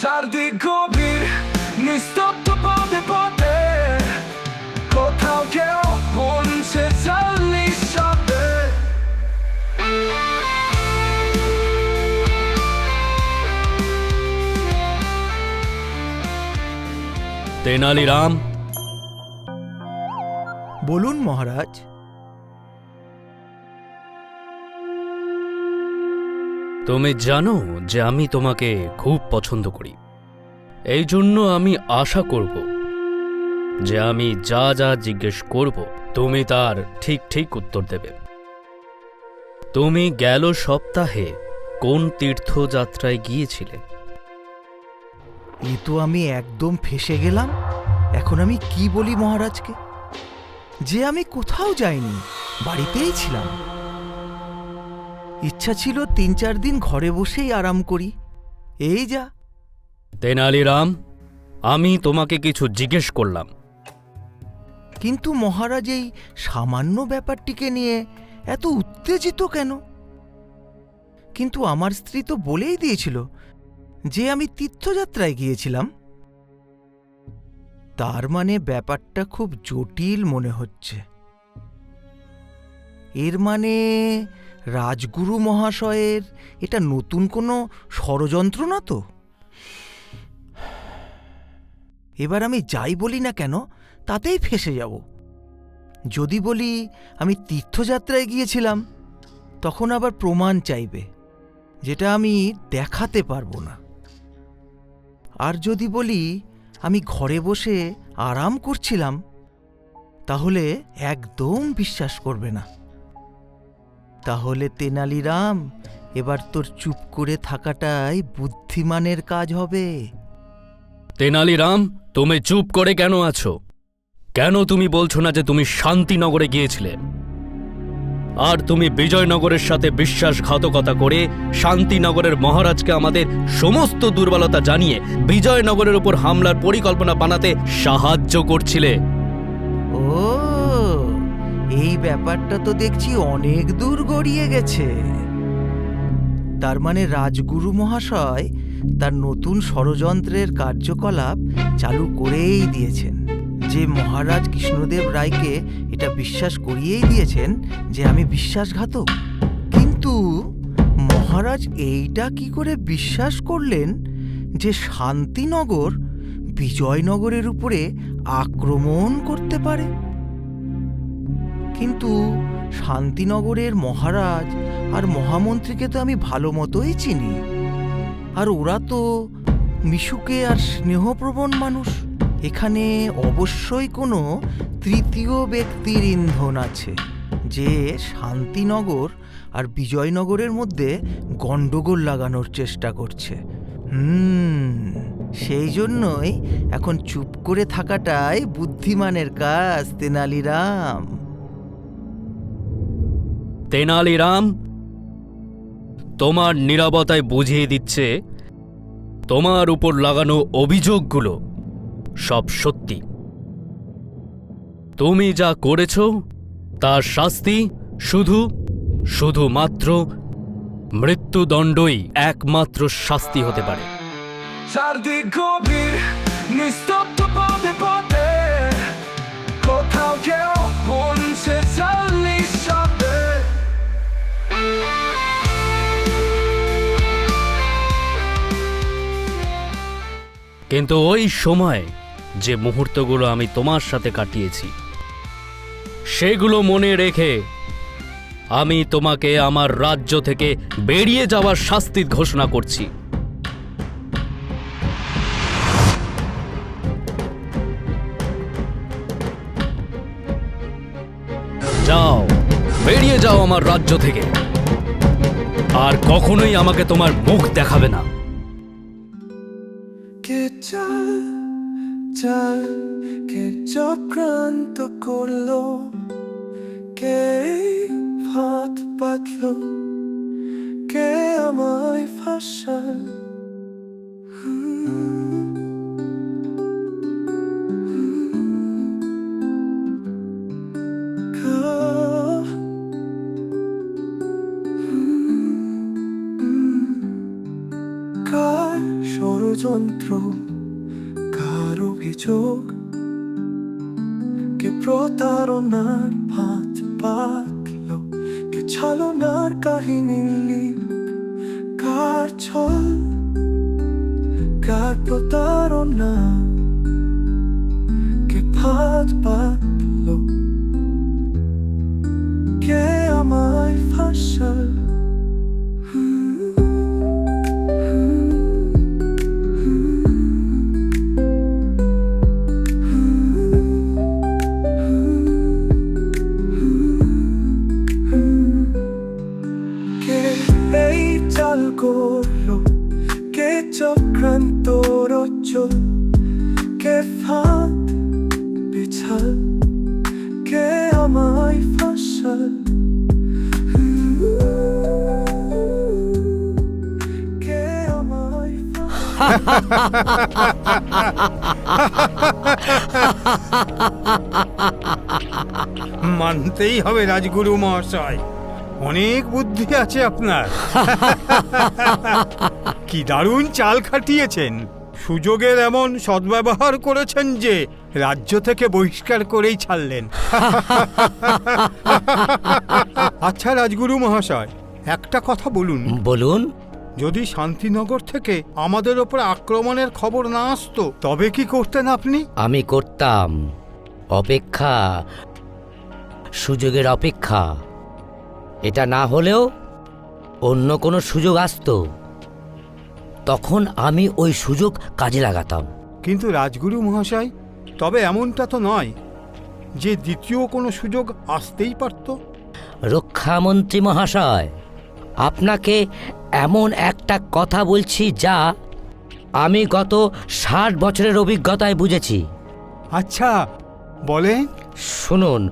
Czarny gobir, Tenaliram বলুন মহারাজ। তুমি জানো যে আমি তোমাকে খুব পছন্দ করি। এই জন্য আমি আশা করব যে আমি যা যা জিজ্ঞেস করব তুমি তার ঠিক ঠিক উত্তর দেবে। তুমি গেল সপ্তাহে কোন তীর্থযাত্রায় গিয়েছিলে? এ তো আমি একদম ফেসে গেলাম। এখন আমি কি বলি মহারাজকে? যে আমি কোথাও যাইনি বাড়িতেই ছিলাম। ইচ্ছা ছিল তিন চার দিন ঘরে বসেই আরাম করি। এই যা। তেনালিরাম আমি তোমাকে কিছু জিজ্ঞেস করলাম। কিন্তু মহারাজ এই সামান্য ব্যাপারটিকে নিয়ে এত উত্তেজিত কেন? কিন্তু আমার স্ত্রী তো বলেই দিয়েছিল যে আমি তীর্থযাত্রায় গিয়েছিলাম। তার মানে ব্যাপারটা খুব জটিল মনে হচ্ছে। এর মানে রাজগুরু মহাশয়ের এটা নতুন কোনো ষড়যন্ত্র না তো? এবার আমি যাই বলি না কেন, তাতেই ফেসে যাব। যদি বলি আমি তীর্থযাত্রায় গিয়েছিলাম, তখন আবার প্রমাণ চাইবে, যেটা আমি দেখাতে পারব না। আর যদি বলি আমি ঘরে বসে আরাম করছিলাম, তাহলে একদম বিশ্বাস করবে না। তাহলে তেনালিরাম, এবার তোর চুপ করে থাকাটাই বুদ্ধিমানের কাজ হবে। তেনালিরাম, তুমি চুপ করে কেন আছো? কেন তুমি বলছো না যে তুমি শান্তিনগরে গিয়েছিলে? আর তুমি বিজয়নগরের সাথে বিশ্বাসঘাতকতা করে শান্তিনগরের মহারাজকে আমাদের সমস্ত দুর্বলতা জানিয়ে বিজয়নগরের উপর হামলার পরিকল্পনা বানাতে সাহায্য করছিলে। ও, এই ব্যাপারটা তো দেখছি অনেক দূর গড়িয়ে গেছে। তার মানে রাজগুরু মহাশয় তার নতুন ষড়যন্ত্রের কার্যকলাপ চালু করেই দিয়েছেন। যে মহারাজ কৃষ্ণদেব রায়কে এটা বিশ্বাস করিয়েই দিয়েছেন যে আমি বিশ্বাসঘাতক। কিন্তু মহারাজ এইটা কি করে বিশ্বাস করলেন যে শান্তিনগর বিজয়নগরের উপরে আক্রমণ করতে পারে? কিন্তু শান্তিনগরের মহারাজ আর মহামন্ত্রীকে তো আমি ভালো মতোই চিনি। আর ওরা তো মিশুকে আর স্নেহপ্রবণ মানুষ। এখানে অবশ্যই কোনো তৃতীয় ব্যক্তির ইন্ধন আছে, যে শান্তিনগর আর বিজয়নগরের মধ্যে গণ্ডগোল লাগানোর চেষ্টা করছে। সেই জন্যই এখন চুপ করে থাকাটাই বুদ্ধিমানের কাজ, তেনালিরাম। তেনালিরাম, তোমার নিরাপত্তায় বুঝিয়ে দিচ্ছে, তোমার উপর লাগানো অভিযোগগুলো। সব সত্যি। তুমি যা করেছ তার শাস্তি শুধু শুধুমাত্র মৃত্যুদণ্ডই একমাত্র শাস্তি হতে পারে। চারদিক গভীর নিস্তব্ধ পদে পদে কোথাও কেউ বলছে চালনি শব্দে কিন্তু ওই সময় যে মুহূর্তগুলো আমি তোমার সাথে কাটিয়েছি। সেগুলো মনে রেখে আমি তোমাকে আমার রাজ্য থেকে বেরিয়ে যাওয়ার শাস্তি ঘোষণা করছি। যাও, বেরিয়ে যাও আমার রাজ্য থেকে। আর কখনোই আমাকে তোমার মুখ দেখাবে না। কে চক্রান্ত করল কে ভাত পাতলো কে আমায় ফাঁসাল। মানতেই হবে রাজগুরু মহাশয়। অনেক বুদ্ধি আছে আপনার। কি দারুণ চাল খাটিয়েছেন। সুযোগের এমন সদ্ব্যবহার করেছেন যে রাজ্য থেকে বহিষ্কার করেই ছাড়লেন। আচ্ছা রাজগুরু মহাশয় একটা কথা বলুন। বলুন। যদি শান্তিনগর থেকে আমাদের ওপর আক্রমণের খবর না আসতো তবে কি করতেন আপনি? আমি করতাম। অপেক্ষা সুযোগের অপেক্ষা। এটা না হলেও অন্য কোনো সুযোগ আসতো। তখন আমি ওই সুযোগ কাজে লাগাতাম। কিন্তু রাজগুরু মহাশয় তবে এমনটা তো নয় যে দ্বিতীয় কোনো সুযোগ আসতেই পারত। রক্ষামন্ত্রী মহাশয় আপনাকে এমন একটা কথা বলছি যা আমি গত ষাট বছরের অভিজ্ঞতায় বুঝেছি। আচ্ছা বলেন। শুনুন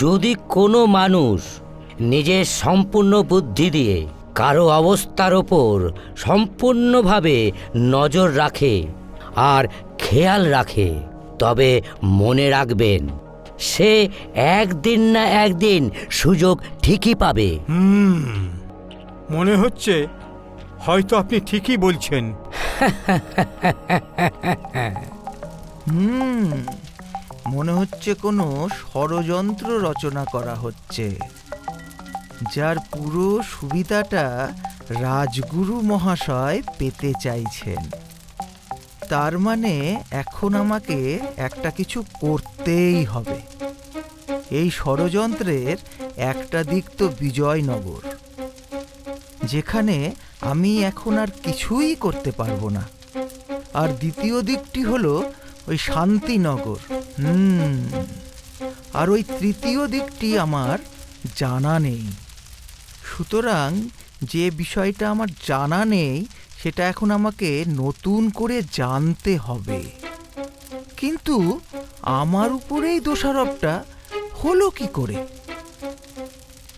যদি কোনো মানুষ নিজের সম্পূর্ণ বুদ্ধি দিয়ে কারও অবস্থার ওপর সম্পূর্ণভাবে নজর রাখে আর খেয়াল রাখে তবে মনে রাখবেন সে একদিন না একদিন সুযোগ ঠিকই পাবে। মনে হচ্ছে হয়তো আপনি ঠিকই বলছেন। হুম। মনে হচ্ছে কোনো ষড়যন্ত্র রচনা করা হচ্ছে, যার পুরো সুবিধাটা রাজগুরু মহাশয় পেতে চাইছেন। তার মানে এখন আমাকে একটা কিছু করতেই হবে। এই ষড়যন্ত্রের একটা দিক তো বিজয়নগর, যেখানে আমি এখন আর কিছুই করতে পারব না। আর দ্বিতীয় দিকটি হলো ওই শান্তিনগর। হুম। আর ওই তৃতীয় দিকটি আমার জানা নেই। সুতরাং যে বিষয়টা আমার জানা নেই, সেটা এখন আমাকে নতুন করে জানতে হবে। কিন্তু আমার উপরেই দোষারোপটা হলো কি করে?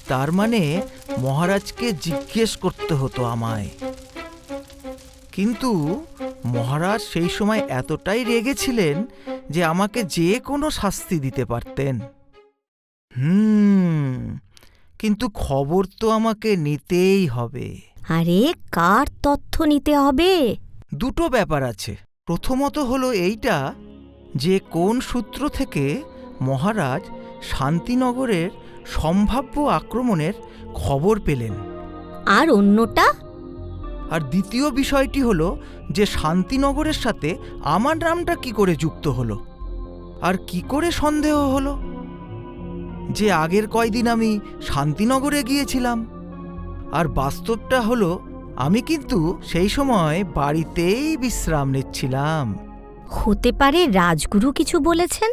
তার মানে মহারাজকে জিজ্ঞেস করতে হতো আমায়। কিন্তু মহারাজ সেই সময় এতটাই রেগেছিলেন যে আমাকে যে কোনো শাস্তি দিতে পারতেন। হুম কিন্তু খবর তো আমাকে নিতেই হবে। আরে কার তথ্য নিতে হবে? দুটো ব্যাপার আছে। প্রথমত হলো এইটা যে কোন সূত্র থেকে মহারাজ শান্তিনগরের সম্ভাব্য আক্রমণের খবর পেলেন। আর অন্যটা? আর দ্বিতীয় বিষয়টি হলো যে শান্তিনগরের সাথে আমার নামটা কি করে যুক্ত হলো? আর কি করে সন্দেহ হলো? যে আগের কয়দিন আমি শান্তিনগরে গিয়েছিলাম। আর বাস্তবটা হলো আমি কিন্তু সেই সময় বাড়িতেই বিশ্রাম নিচ্ছিলাম। হতে পারে রাজগুরু কিছু বলেছেন?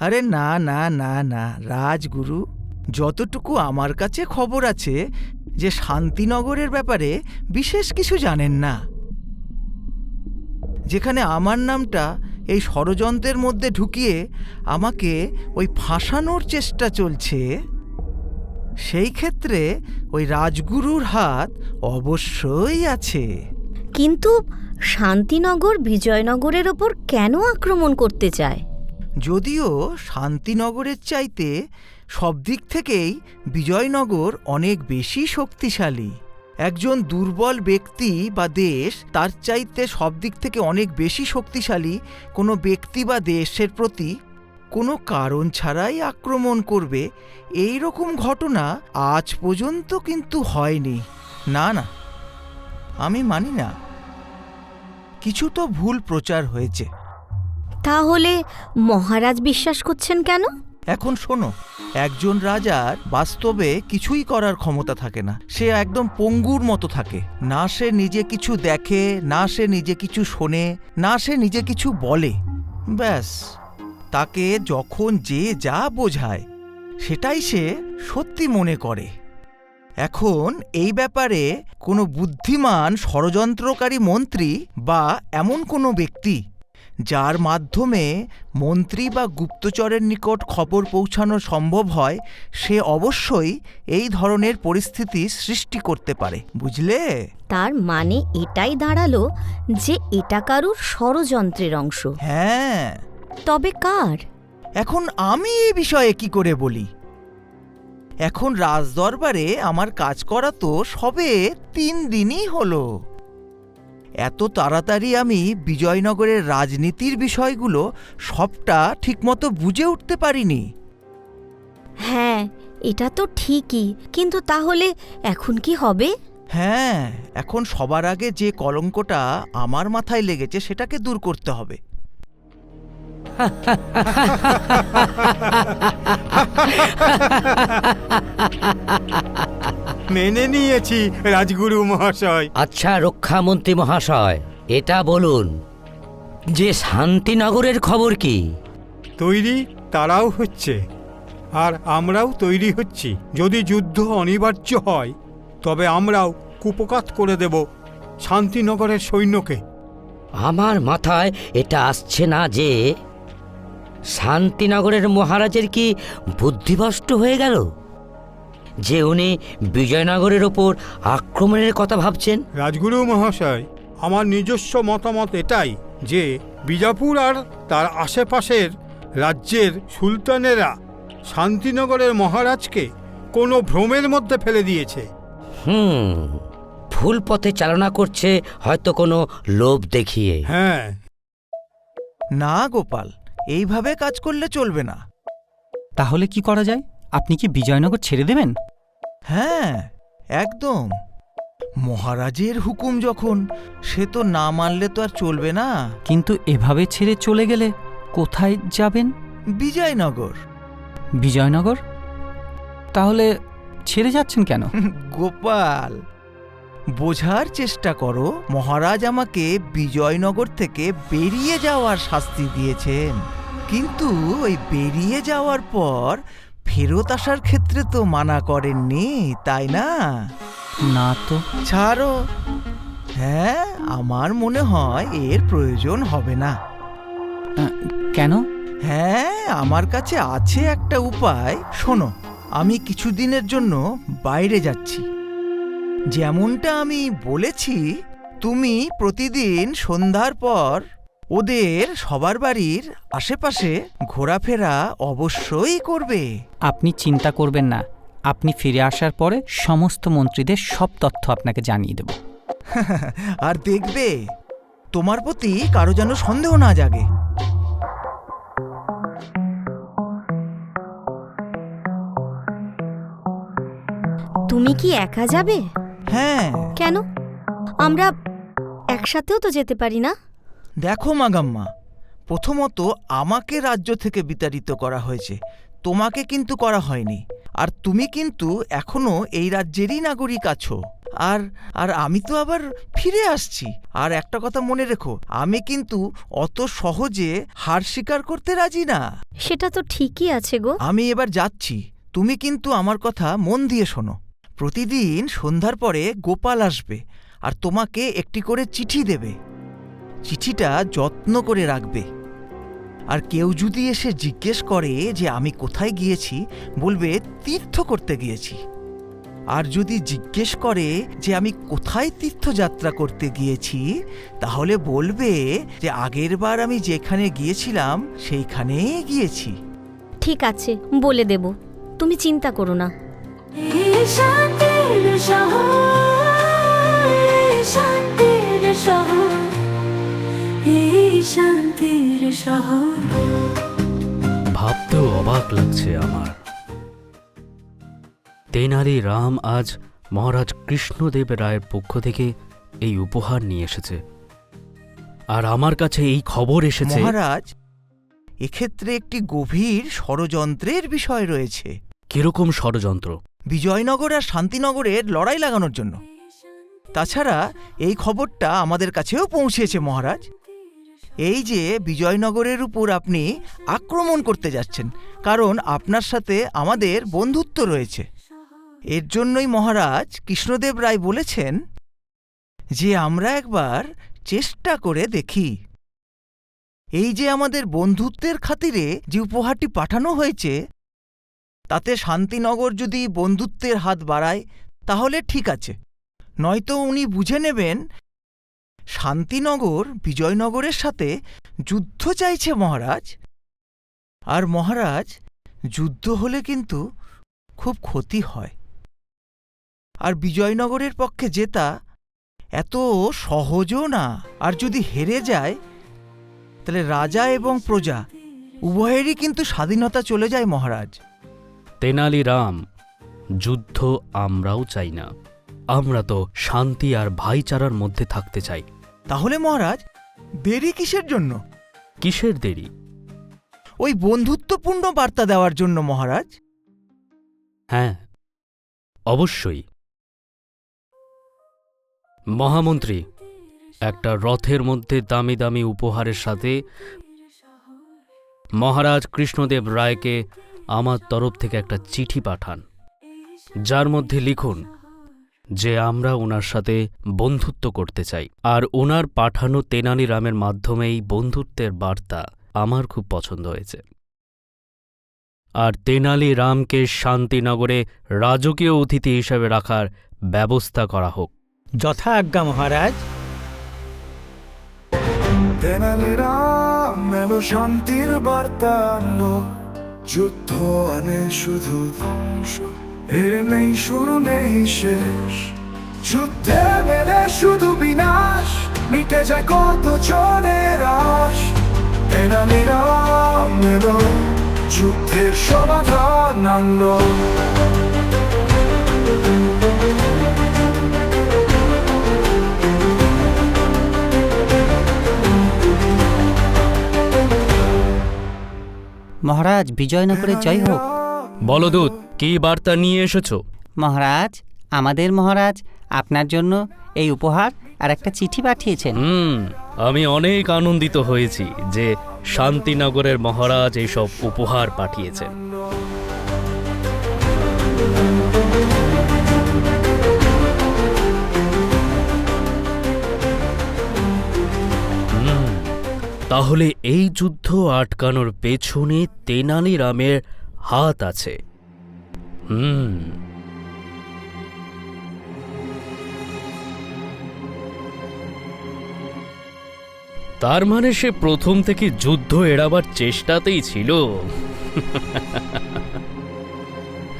আরে না না না না রাজগুরু যতটুকু আমার কাছে খবর আছে যে শান্তিনগরের ব্যাপারে বিশেষ কিছু জানেন না। যেখানে আমার নামটা এই ষড়যন্ত্রের মধ্যে ঢুকিয়ে আমাকে ওই ফাঁসানোর চেষ্টা চলছে সেই ক্ষেত্রে ওই রাজগুরুর হাত অবশ্যই আছে। কিন্তু শান্তিনগর বিজয়নগরের ওপর কেন আক্রমণ করতে চায়? যদিও শান্তিনগরের চাইতে সব দিক থেকেই বিজয়নগর অনেক বেশি শক্তিশালী। একজন দুর্বল ব্যক্তি বা দেশ তার চাইতে সব দিক থেকে অনেক বেশি শক্তিশালী কোনো ব্যক্তি বা দেশের প্রতি কোনো কারণ ছাড়াই আক্রমণ করবে। এই রকম ঘটনা আজ পর্যন্ত কিন্তু হয়নি। না না, আমি মানি না। কিছু তো ভুল প্রচার হয়েছে। তাহলে মহারাজ বিশ্বাস করছেন কেন? এখন শোনো, একজন রাজার বাস্তবে কিছুই করার ক্ষমতা থাকে না। সে একদম পঙ্গুর মতো থাকে। না সে নিজে কিছু দেখে, না সে নিজে কিছু শোনে, না সে নিজে কিছু বলে। ব্যাস, তাকে যখন যে যা বোঝায়, সেটাই সে সত্যি মনে করে। এখন এই ব্যাপারে কোনো বুদ্ধিমান ষড়যন্ত্রকারী মন্ত্রী বা এমন কোনো ব্যক্তি যার মাধ্যমে মন্ত্রী বা গুপ্তচরের নিকট খবর পৌঁছানো সম্ভব হয় সে অবশ্যই এই ধরনের পরিস্থিতি সৃষ্টি করতে পারে। বুঝলে? তার মানে এটাই দাঁড়াল যে এটা কারুর ষড়যন্ত্রের অংশ। হ্যাঁ। তবে কার? এখন আমি এ বিষয়ে কি করে বলি? এখন রাজদরবারে আমার কাজ করা তো সবে তিন দিনই হলো। এত তাড়াতাড়ি আমি বিজয়নগরের রাজনীতির বিষয়গুলো সবটা ঠিকমতো বুঝে উঠতে পারিনি। হ্যাঁ এটা তো ঠিকই কিন্তু তাহলে এখন কি হবে? হ্যাঁ এখন সবার আগে যে কলঙ্কটা আমার মাথায় লেগেছে সেটাকে দূর করতে হবে। মেনে নিয়েছি রাজগুরু মহাশয়। আচ্ছা রক্ষামন্ত্রী মহাশয় এটা বলুন যে শান্তিনগরের খবর কি? তৈরি তারাও হচ্ছে আর আমরাও তৈরি হচ্ছি। যদি যুদ্ধ অনিবার্য হয় তবে আমরাও কুপকাত করে দেব শান্তিনগরের সৈন্যকে। আমার মাথায় এটা আসছে না যে শান্তিনগরের মহারাজের কি বুদ্ধিভ্রষ্ট হয়ে গেল? যে উনি বিজয়নগরের ওপর আক্রমণের কথা ভাবছেন? রাজগুরু মহাশয় আমার নিজস্ব মতামত এটাই যে বিজাপুর আর তার আশেপাশের রাজ্যের সুলতানেরা শান্তিনগরের মহারাজকে কোনো ভ্রমের মধ্যে ফেলে দিয়েছে। হুম ভুল পথে চালনা করছে হয়তো কোনো লোভ দেখিয়ে। হ্যাঁ। না গোপাল এইভাবে কাজ করলে চলবে না। তাহলে কি করা যায়? আপনি কি বিজয়নগর ছেড়ে দেবেন? হ্যাঁ একদম। মহারাজের হুকুম যখন সে তো না মানলে তো আর চলবে না। কিন্তু এভাবে ছেড়ে চলে গেলে কোথায় যাবেন? বিজয়নগর। বিজয়নগর? তাহলে ছেড়ে যাচ্ছেন কেন? গোপাল! বোঝার চেষ্টা করো। মহারাজ আমাকে বিজয়নগর থেকে বেরিয়ে যাওয়ার শাস্তি দিয়েছেন। কিন্তু ওই বেরিয়ে যাওয়ার পর ফেরত আসার ক্ষেত্রে তো মানা করেননি তাই না? না তো। ছাড়ো। হ্যাঁ আমার মনে হয় এর প্রয়োজন হবে না। কেন? হ্যাঁ আমার কাছে আছে একটা উপায়। শোনো আমি কিছুদিনের জন্য বাইরে যাচ্ছি। যেমনটা আমি বলেছি তুমি প্রতিদিন সন্ধ্যার পর ওদের সবার বাড়ির আশেপাশে ঘোরাফেরা অবশ্যই করবে। আপনি চিন্তা করবেন না। আপনি ফিরে আসার পরে সমস্ত মন্ত্রীদের সব তথ্য আপনাকে জানিয়ে দেব। আর দেখবে তোমার প্রতি কারও যেন সন্দেহ না জাগে। তুমি কি একা যাবে? হ্যাঁ। কেন? আমরা একসাথেও তো যেতে পারি না। দেখো মাগাম্মা প্রথমত আমাকে রাজ্য থেকে বিতাড়িত করা হয়েছে। তোমাকে কিন্তু করা হয়নি। আর তুমি কিন্তু এখনও এই রাজ্যেরই নাগরিক আছো। আর আর আমি তো আবার ফিরে আসছি। আর একটা কথা মনে রেখো আমি কিন্তু অত সহজে হার স্বীকার করতে রাজি না। সেটা তো ঠিকই আছে গো। আমি এবার যাচ্ছি। তুমি কিন্তু আমার কথা মন দিয়ে শোনো। প্রতিদিন সন্ধ্যার পরে গোপাল আসবে আর তোমাকে একটি করে চিঠি দেবে। চিঠিটা যত্ন করে রাখবে। আর কেউ যদি এসে জিজ্ঞেস করে যে আমি কোথায় গিয়েছি বলবে তীর্থ করতে গিয়েছি। আর যদি জিজ্ঞেস করে যে আমি কোথায় তীর্থযাত্রা করতে গিয়েছি তাহলে বলবে যে আগেরবার আমি যেখানে গিয়েছিলাম সেইখানেই গিয়েছি। ঠিক আছে বলে দেব। তুমি চিন্তা করো না। শান্তির শহর শান্তির শহর। এই শান্তির শহর। ভাবতেও অবাক লাগছে আমার। তেনালি রাম আজ মহারাজ কৃষ্ণদেব রায়ের পক্ষ থেকে এই উপহার নিয়ে এসেছে। আর আমার কাছে এই খবর এসেছে মহারাজ এক্ষেত্রে একটি গভীর ষড়যন্ত্রের বিষয় রয়েছে। কীরকম ষড়যন্ত্র? বিজয়নগর আর শান্তিনগরের লড়াই লাগানোর জন্য। তাছাড়া এই খবরটা আমাদের কাছেও পৌঁছেছে, মহারাজ। এই যে বিজয়নগরের উপর আপনি আক্রমণ করতে যাচ্ছেন, কারণ আপনার সাথে আমাদের বন্ধুত্ব রয়েছে। এর জন্যই মহারাজ কৃষ্ণদেব রায় বলেছেন যে আমরা একবার চেষ্টা করে দেখি। এই যে আমাদের বন্ধুত্বের খাতিরে যে উপহারটি পাঠানো হয়েছে তাতে শান্তিনগর যদি বন্ধুত্বের হাত বাড়ায়, তাহলে ঠিক আছে। নয়তো উনি বুঝে নেবেন, শান্তিনগর বিজয়নগরের সাথে যুদ্ধ চাইছে মহারাজ। আর মহারাজ, যুদ্ধ হলে কিন্তু খুব ক্ষতি হয়। আর বিজয়নগরের পক্ষে জেতা এত সহজও না। আর যদি হেরে যায়, তাহলে রাজা এবং প্রজা উভয়েরই কিন্তু স্বাধীনতা চলে যায় মহারাজ। তেনালি রাম যুদ্ধ আমরাও চাই না। আমরা তো শান্তি আর ভাইচারার মধ্যে থাকতে চাই। তাহলে মহারাজ দেরি কিসের জন্য? কিসের দেরি? ওই বন্ধুত্বপূর্ণ বার্তা দেওয়ার জন্য মহারাজ। হ্যাঁ অবশ্যই। মহামন্ত্রী একটা রথের মধ্যে দামি দামি উপহারের সাথে মহারাজ কৃষ্ণদেব রায়কে আমার তরফ থেকে একটা চিঠি পাঠান যার মধ্যে লিখুন যে আমরা ওনার সাথে বন্ধুত্ব করতে চাই। আর ওনার পাঠানো তেনালি রামের মাধ্যমেই বন্ধুত্বের বার্তা আমার খুব পছন্দ হয়েছে। আর তেনালি রামকে শান্তিনগরে রাজকীয় অতিথি হিসেবে রাখার ব্যবস্থা করা হোক। যথা আজ্ঞা মহারাজ। তেনালি রাম শান্তির বার্তা আনলো। যুদ্ধ আনে শুধু ধ্বংস। এর নেই, শুরু নেই, শেষ। যুদ্ধে মেলে শুধু বিনাশ। মিটে যায় কত জনের আশ। এনা নিরাম যুদ্ধের সমাধান আনলো। মহারাজ বিজয়নগরে জয় হোক। বলো দূত কি বার্তা নিয়ে এসেছ? মহারাজ আমাদের মহারাজ আপনার জন্য এই উপহার আর একটা চিঠি পাঠিয়েছেন। হুম আমি অনেক আনন্দিত হয়েছি যে শান্তিনগরের মহারাজ এইসব উপহার পাঠিয়েছেন। তাহলে এই যুদ্ধ আটকানোর পেছনে তেনালি রামের হাত আছে। হুম। তার মানে সে প্রথম থেকে যুদ্ধ এড়াবার চেষ্টাতেই ছিল।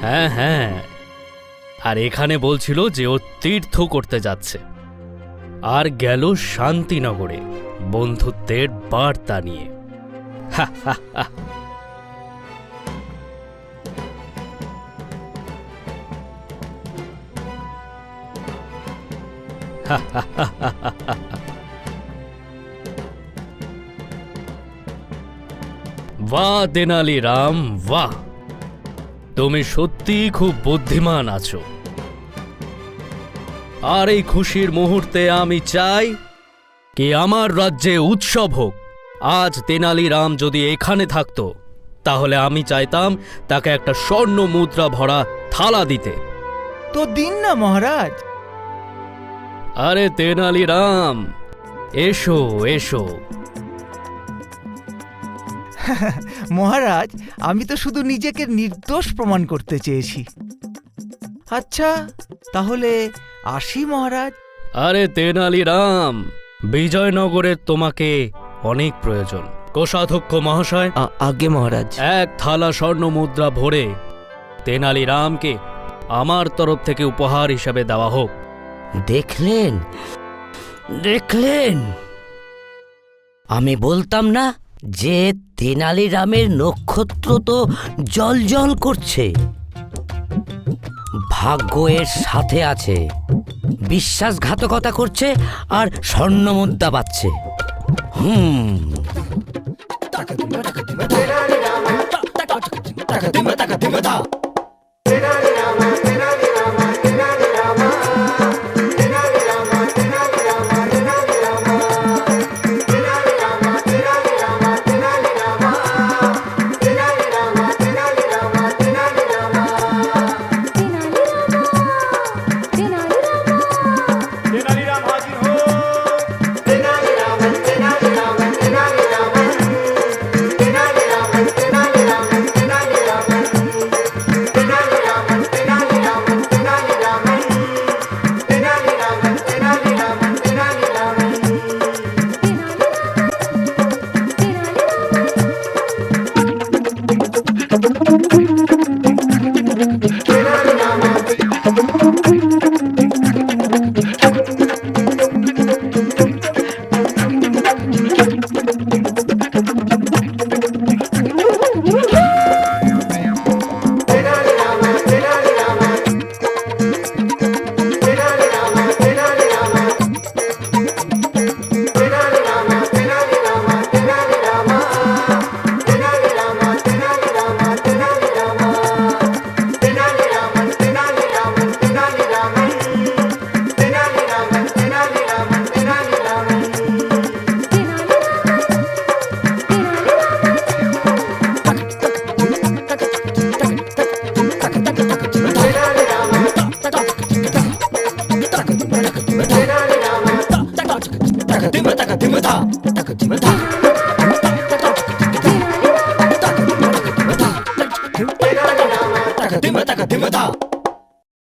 হ্যাঁ হ্যাঁ। আর এখানে বলছিল যে ও তীর্থ করতে যাচ্ছে। আর গেল শান্তিনগরে বন্ধুত্বের বার্তা নিয়ে। বাহ তেনালি রাম বাহ। তুমি সত্যিই খুব বুদ্ধিমান আছো। আর এই খুশির মুহূর্তে আমি চাই কি আমার রাজ্যে উৎসব হোক। আজ তেনালি রাম যদি এখানে থাকতো তাহলে আমি চাইতাম তাকে একটা স্বর্ণ মুদ্রা ভরা থালা দিতে। তো দিন না মহারাজ। আরে তেনালি রাম এসো এসো। মহারাজ আমি তো শুধু নিজেকে নির্দোষ প্রমাণ করতে চেয়েছি। আচ্ছা তাহলে আসি মহারাজ। আরে তেনালি রাম বিজয়নগরের তোমাকে অনেক প্রয়োজন। কোষাধ্যক্ষ মহাশয় আগে মহারাজ। এক থালা স্বর্ণ মুদ্রা ভরে তেনালি রামকে আমার তরফ থেকে উপহার হিসাবে দেওয়া হোক। দেখলেন? দেখলেন? আমি বলতাম না যে তেনালি রামের নক্ষত্র তো জল জল করছে। ভাগ্য এর সাথে আছে বিশ্বাসঘাতকতা করছে আর স্বর্ণ মুদ্রা পাচ্ছে হুম টাকা dimma,